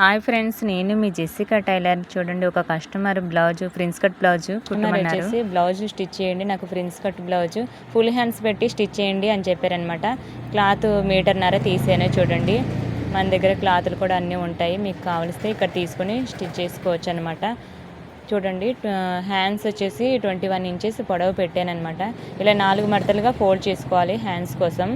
Hi friends నేను మీ Jessica tailor. చూడండి ఒక customer blouse prince cut blouse కుట్టమన్నారు. వచ్చేసి బ్లౌజ్ స్టిచ్ చేయండి నాకు prince cut blouse. Full hands పెట్టి స్టిచ్ చేయండి అని చెప్పారనమాట క్లాత్ మీటర్నర తీసాను చూడండి. మన దగ్గర క్లాతులు కూడా అన్నీ ఉంటాయి. మీకు కావలిస్తే ఇక్కడ తీసుకొని స్టిచ్ చేసుకోవచ్చు అనమాట చూడండి హ్యాండ్స్ వచ్చేసి ట్వంటీ వన్ ఇంచెస్ పొడవు పెట్టాను అనమాట ఇలా నాలుగు మడతలుగా ఫోల్డ్ చేసుకోవాలి హ్యాండ్స్ కోసం.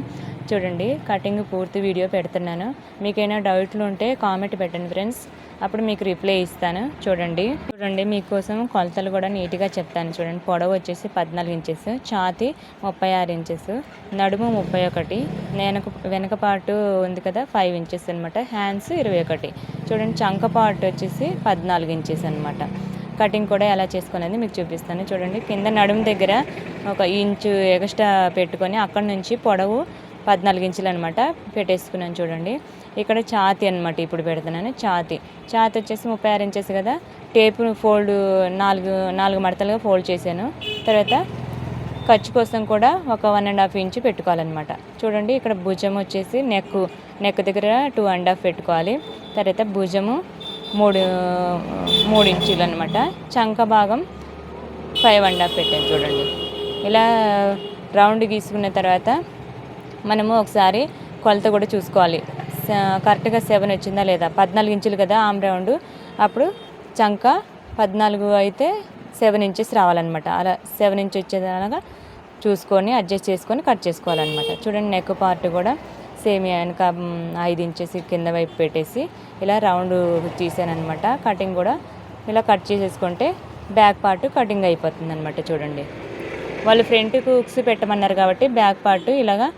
చూడండి కటింగ్ పూర్తి వీడియో పెడుతున్నాను. మీకైనా డౌట్లు ఉంటే కామెంట్ పెట్టండి ఫ్రెండ్స్ అప్పుడు మీకు రిప్లై ఇస్తాను. చూడండి. చూడండి మీకోసం కొలతలు కూడా నీట్గా చెప్తాను. చూడండి పొడవు వచ్చేసి పద్నాలుగు ఇంచెస్ ఛాతి ముప్పై ఆరు ఇంచెస్ నడుము ముప్పై ఒకటి వెనక వెనక ఉంది కదా ఫైవ్ ఇంచెస్ అనమాట హ్యాండ్స్ ఇరవై ఒకటి. చూడండి చంక పార్ట్ వచ్చేసి పద్నాలుగు ఇంచెస్ అనమాట కటింగ్ కూడా ఎలా చేసుకునేది మీకు చూపిస్తాను. చూడండి కింద నడుము దగ్గర ఒక ఇంచు ఎక్స్ట్రా పెట్టుకొని అక్కడ నుంచి పొడవు పద్నాలుగు ఇంచులు అనమాట పెట్టేసుకున్నాను చూడండి. ఇక్కడ ఛాతి అనమాట ఇప్పుడు పెడుతున్నాను ఛాతి. ఛాతి వచ్చేసి ముప్పై ఆరు ఇంచెస్ కదా. టేపు ఫోల్డ్ నాలుగు నాలుగు మడతలుగా ఫోల్డ్ చేశాను. తర్వాత ఖర్చు కోసం కూడా ఒక వన్ అండ్ హాఫ్ ఇంచు పెట్టుకోవాలన్నమాట. చూడండి ఇక్కడ భుజం వచ్చేసి నెక్ నెక్ దగ్గర టూ అండ్ హాఫ్ పెట్టుకోవాలి. తర్వాత భుజము మూడు మూడు ఇంచులు అనమాట చంక భాగం ఫైవ్ అండ్ హాఫ్ పెట్టాను చూడండి. ఇలా రౌండ్ గీసుకున్న తర్వాత మనము ఒకసారి కొలత కూడా చూసుకోవాలి. కరెక్ట్గా సెవెన్ వచ్చిందా లేదా? పద్నాలుగు ఇంచులు కదా ఆమ్ రౌండ్. అప్పుడు చంక పద్నాలుగు అయితే సెవెన్ ఇంచెస్ రావాలన్నమాట. అలా సెవెన్ ఇంచ్ వచ్చేదాకా చూసుకొని అడ్జస్ట్ చేసుకొని కట్ చేసుకోవాలన్నమాట. చూడండి నెక్ పార్ట్ కూడా సేమ్ వెనక ఐదు ఇంచెస్ కింద వైపు పెట్టేసి ఇలా రౌండ్ తీసానమాట కటింగ్ కూడా ఇలా కట్ చేసేసుకుంటే బ్యాక్ పార్ట్ కటింగ్ అయిపోతుంది అనమాట చూడండి. వాళ్ళు ఫ్రంట్ కుక్స్ పెట్టమన్నారు కాబట్టి బ్యాక్ పార్ట్ ఇలాగా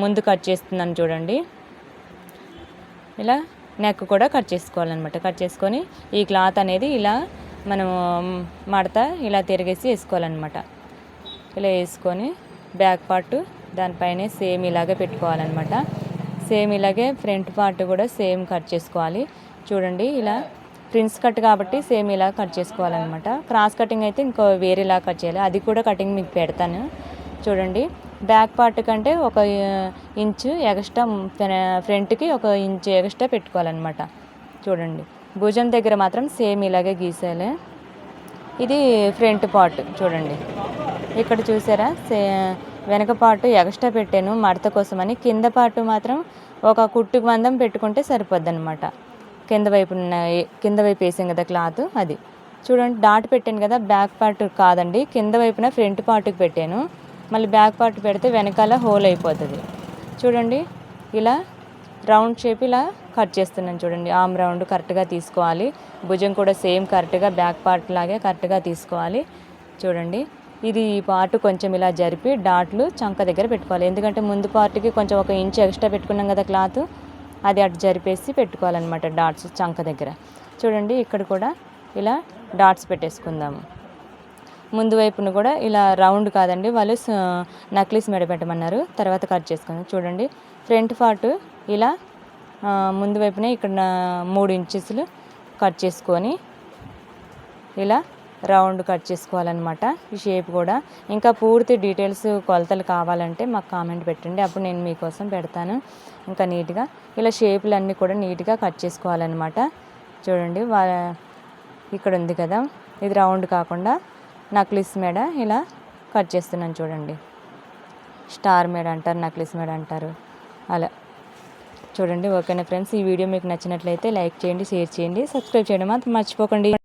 ముందు కట్ చేస్తున్నాను చూడండి. ఇలా నెక్ కూడా కట్ చేసుకోవాలన్నమాట. కట్ చేసుకొని ఈ క్లాత్ అనేది ఇలా మనం మడత ఇలా తిరిగేసి వేసుకోవాలన్నమాట. ఇలా వేసుకొని బ్యాక్ పార్ట్ దానిపైనే సేమ్ ఇలాగే పెట్టుకోవాలన్నమాట. సేమ్ ఇలాగే ఫ్రంట్ పార్ట్ కూడా సేమ్ కట్ చేసుకోవాలి. చూడండి ఇలా ప్రిన్స్ కట్ కాబట్టి సేమ్ ఇలా కట్ చేసుకోవాలన్నమాట. క్రాస్ కటింగ్ అయితే ఇంకో వేరేలా కట్ చేయాలి. అది కూడా కటింగ్ మీకు పెడతాను. చూడండి. బ్యాక్ పార్ట్ కంటే ఒక ఇంచు ఎగస్ట్రా ఫ్రంట్కి ఒక ఇంచు ఎగస్ట్రా పెట్టుకోవాలన్నమాట. చూడండి. భుజం దగ్గర మాత్రం సేమ్ ఇలాగే గీసేయాలి. ఇది ఫ్రంట్ పార్ట్ చూడండి. ఇక్కడ చూసారా? సే వెనక పార్ట్ ఎక్స్ట్రా పెట్టాను మడత కోసమని. కింద పార్ట్ మాత్రం ఒక కుట్టుకు మందం పెట్టుకుంటే సరిపోద్ది అనమాట కింద వైపు కింద వైపు వేసాం కదా క్లాత్ అది. చూడండి డాట్ పెట్టాను కదా బ్యాక్ పార్ట్ కాదండి. కింద వైపున ఫ్రంట్ పార్ట్కి పెట్టాను. మళ్ళీ బ్యాక్ పార్ట్ పెడితే వెనకాల హోల్ అయిపోతుంది. చూడండి ఇలా రౌండ్ షేప్ ఇలా కట్ చేస్తున్నాను చూడండి. ఆమ్ రౌండ్ కరెక్ట్గా తీసుకోవాలి. భుజం కూడా సేమ్ కరెక్ట్గా బ్యాక్ పార్ట్ లాగే కరెక్ట్గా తీసుకోవాలి. చూడండి ఇది ఈ పార్ట్ కొంచెం ఇలా జరిపి డాట్లు చంక దగ్గర పెట్టుకోవాలి. ఎందుకంటే ముందు పార్ట్కి కొంచెం ఒక ఇంచ్ ఎక్స్ట్రా పెట్టుకున్నాం కదా క్లాత్ అది అటు జరిపేసి పెట్టుకోవాలన్నమాట డాట్స్ చంక దగ్గర. చూడండి ఇక్కడ కూడా ఇలా డాట్స్ పెట్టేసుకుందాము. ముందు వైపును కూడా ఇలా రౌండ్ కాదండి. వాళ్ళు నక్లీస్ మెడ పెట్టమన్నారు. తర్వాత కట్ చేసుకుని చూడండి. ఫ్రంట్ పార్ట్ ఇలా ముందు వైపునే ఇక్కడ మూడు ఇంచెస్లు కట్ చేసుకొని ఇలా రౌండ్ కట్ చేసుకోవాలన్నమాట. ఈ షేప్ కూడా. ఇంకా పూర్తి డీటెయిల్స్ కొలతలు కావాలంటే మాకు కామెంట్ పెట్టండి. అప్పుడు నేను మీకోసం పెడతాను. ఇంకా నీట్గా. ఇలా షేపులు అన్నీ కూడా నీట్గా కట్ చేసుకోవాలన్నమాట. చూడండి. వా ఇక్కడ ఉంది కదా. ఇది రౌండ్ కాకుండా నక్లిస్ మెడ ఇలా కట్ చేస్తున్నాను చూడండి. స్టార్ మెడ అంటారు నక్లిస్ మెడ అంటారు. అలా. చూడండి ఓకేనా ఫ్రెండ్స్? ఈ వీడియో మీకు నచ్చినట్లయితే లైక్ చేయండి షేర్ చేయండి సబ్స్క్రైబ్ చేయడం మాత్రం మర్చిపోకండి.